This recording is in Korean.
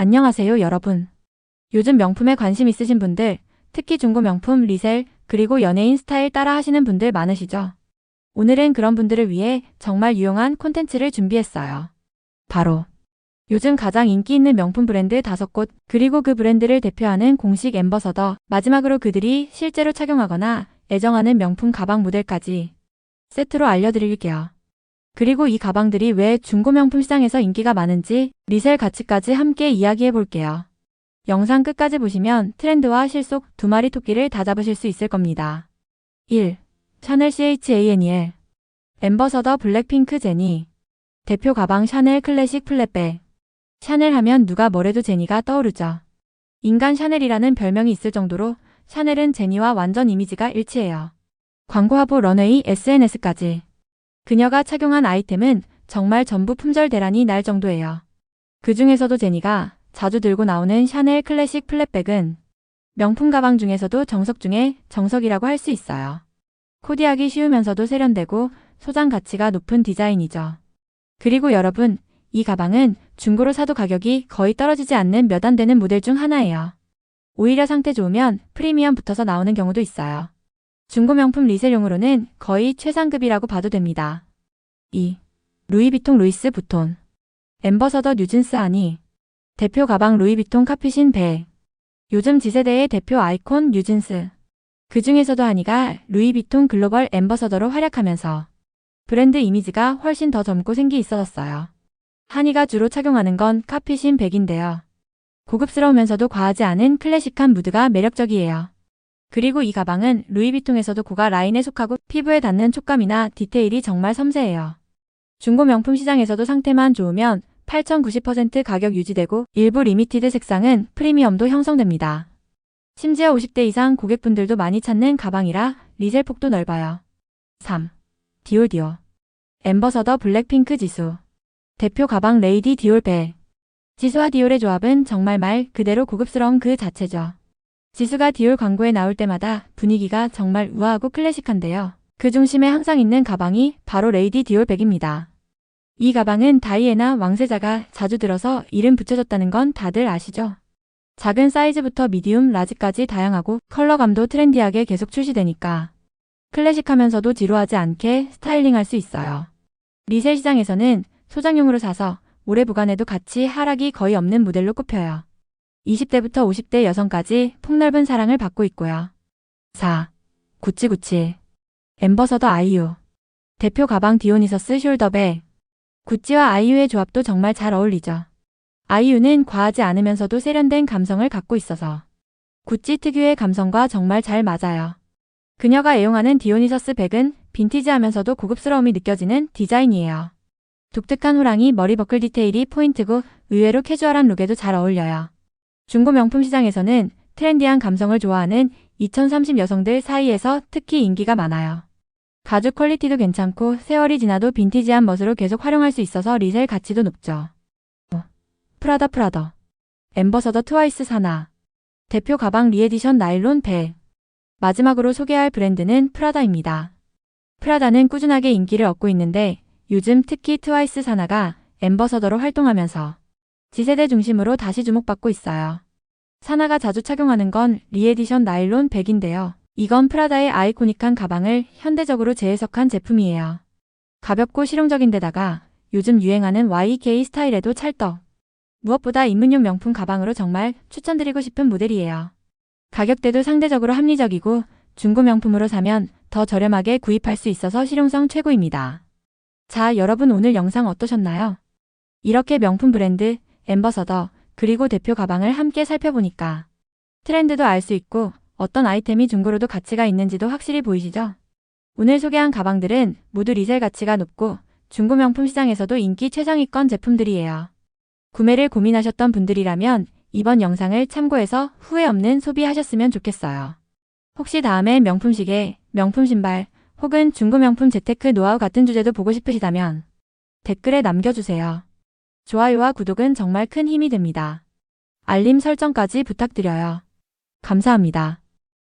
안녕하세요, 여러분. 요즘 명품에 관심 있으신 분들, 특히 중고 명품 리셀, 그리고 연예인 스타일 따라 하시는 분들 많으시죠? 오늘은 그런 분들을 위해 정말 유용한 콘텐츠를 준비했어요. 바로 요즘 가장 인기 있는 명품 브랜드 다섯 곳, 그리고 그 브랜드를 대표하는 공식 엠버서더, 마지막으로 그들이 실제로 착용하거나 애정하는 명품 가방 모델까지 세트로 알려드릴게요. 그리고 이 가방들이 왜 중고 명품 시장에서 인기가 많은지 리셀 가치까지 함께 이야기해 볼게요. 영상 끝까지 보시면 트렌드와 실속 두 마리 토끼를 다 잡으실 수 있을 겁니다. 1. 샤넬 CHANEL 엠버서더 블랙핑크 제니 대표 가방 샤넬 클래식 플랫백 샤넬 하면 누가 뭐래도 제니가 떠오르죠. 인간 샤넬이라는 별명이 있을 정도로 샤넬은 제니와 완전 이미지가 일치해요. 광고 화보 런웨이 SNS까지 그녀가 착용한 아이템은 정말 전부 품절 대란이 날 정도예요. 그 중에서도 제니가 자주 들고 나오는 샤넬 클래식 플랫백은 명품 가방 중에서도 정석 중에 정석이라고 할 수 있어요. 코디하기 쉬우면서도 세련되고 소장 가치가 높은 디자인이죠. 그리고 여러분, 이 가방은 중고로 사도 가격이 거의 떨어지지 않는 몇 안 되는 모델 중 하나예요. 오히려 상태 좋으면 프리미엄 붙어서 나오는 경우도 있어요. 중고 명품 리셀용으로는 거의 최상급이라고 봐도 됩니다. 2. 루이비통 루이스 부톤 엠버서더 뉴진스 아니 대표 가방 루이비통 카피신 백 요즘 지세대의 대표 아이콘 뉴진스 그 중에서도 하니가 루이비통 글로벌 엠버서더로 활약하면서 브랜드 이미지가 훨씬 더 젊고 생기 있어졌어요. 한이가 주로 착용하는 건 카피신 백인데요. 고급스러우면서도 과하지 않은 클래식한 무드가 매력적이에요. 그리고 이 가방은 루이비통에서도 고가 라인에 속하고 피부에 닿는 촉감이나 디테일이 정말 섬세해요. 중고 명품 시장에서도 상태만 좋으면 8,090% 가격 유지되고 일부 리미티드 색상은 프리미엄도 형성됩니다. 심지어 50대 이상 고객분들도 많이 찾는 가방이라 리셀 폭도 넓어요. 3. 디올 디올 엠버서더 블랙핑크 지수 대표 가방 레이디 디올 백 지수와 디올의 조합은 정말 말 그대로 고급스러운 그 자체죠. 지수가 디올 광고에 나올 때마다 분위기가 정말 우아하고 클래식한데요. 그 중심에 항상 있는 가방이 바로 레이디 디올 백입니다. 이 가방은 다이애나 왕세자가 자주 들어서 이름 붙여졌다는 건 다들 아시죠? 작은 사이즈부터 미디움, 라지까지 다양하고 컬러감도 트렌디하게 계속 출시되니까 클래식하면서도 지루하지 않게 스타일링할 수 있어요. 리셀 시장에서는 소장용으로 사서 오래 보관해도 가치 하락이 거의 없는 모델로 꼽혀요. 20대부터 50대 여성까지 폭넓은 사랑을 받고 있고요. 4. 구찌구찌 엠버서더 아이유 대표 가방 디오니서스 숄더백 구찌와 아이유의 조합도 정말 잘 어울리죠. 아이유는 과하지 않으면서도 세련된 감성을 갖고 있어서 구찌 특유의 감성과 정말 잘 맞아요. 그녀가 애용하는 디오니서스 백은 빈티지하면서도 고급스러움이 느껴지는 디자인이에요. 독특한 호랑이 머리 버클 디테일이 포인트고 의외로 캐주얼한 룩에도 잘 어울려요. 중고 명품 시장에서는 트렌디한 감성을 좋아하는 2030 여성들 사이에서 특히 인기가 많아요. 가죽 퀄리티도 괜찮고 세월이 지나도 빈티지한 멋으로 계속 활용할 수 있어서 리셀 가치도 높죠. 프라다 프라더 엠버서더 트와이스 사나 대표 가방 리에디션 나일론 백 마지막으로 소개할 브랜드는 프라다입니다. 프라다는 꾸준하게 인기를 얻고 있는데 요즘 특히 트와이스 사나가 엠버서더로 활동하면서 지세대 중심으로 다시 주목받고 있어요. 사나가 자주 착용하는 건 리에디션 나일론 백인데요. 이건 프라다의 아이코닉한 가방을 현대적으로 재해석한 제품이에요. 가볍고 실용적인데다가 요즘 유행하는 YK 스타일에도 찰떡. 무엇보다 입문용 명품 가방으로 정말 추천드리고 싶은 모델이에요. 가격대도 상대적으로 합리적이고 중고 명품으로 사면 더 저렴하게 구입할 수 있어서 실용성 최고입니다. 자, 여러분 오늘 영상 어떠셨나요? 이렇게 명품 브랜드, 엠버서더, 그리고 대표 가방을 함께 살펴보니까 트렌드도 알 수 있고 어떤 아이템이 중고로도 가치가 있는지도 확실히 보이시죠? 오늘 소개한 가방들은 모두 리셀 가치가 높고 중고 명품 시장에서도 인기 최상위권 제품들이에요. 구매를 고민하셨던 분들이라면 이번 영상을 참고해서 후회 없는 소비하셨으면 좋겠어요. 혹시 다음에 명품 시계, 명품 신발, 혹은 중고 명품 재테크 노하우 같은 주제도 보고 싶으시다면 댓글에 남겨주세요. 좋아요와 구독은 정말 큰 힘이 됩니다. 알림 설정까지 부탁드려요. 감사합니다.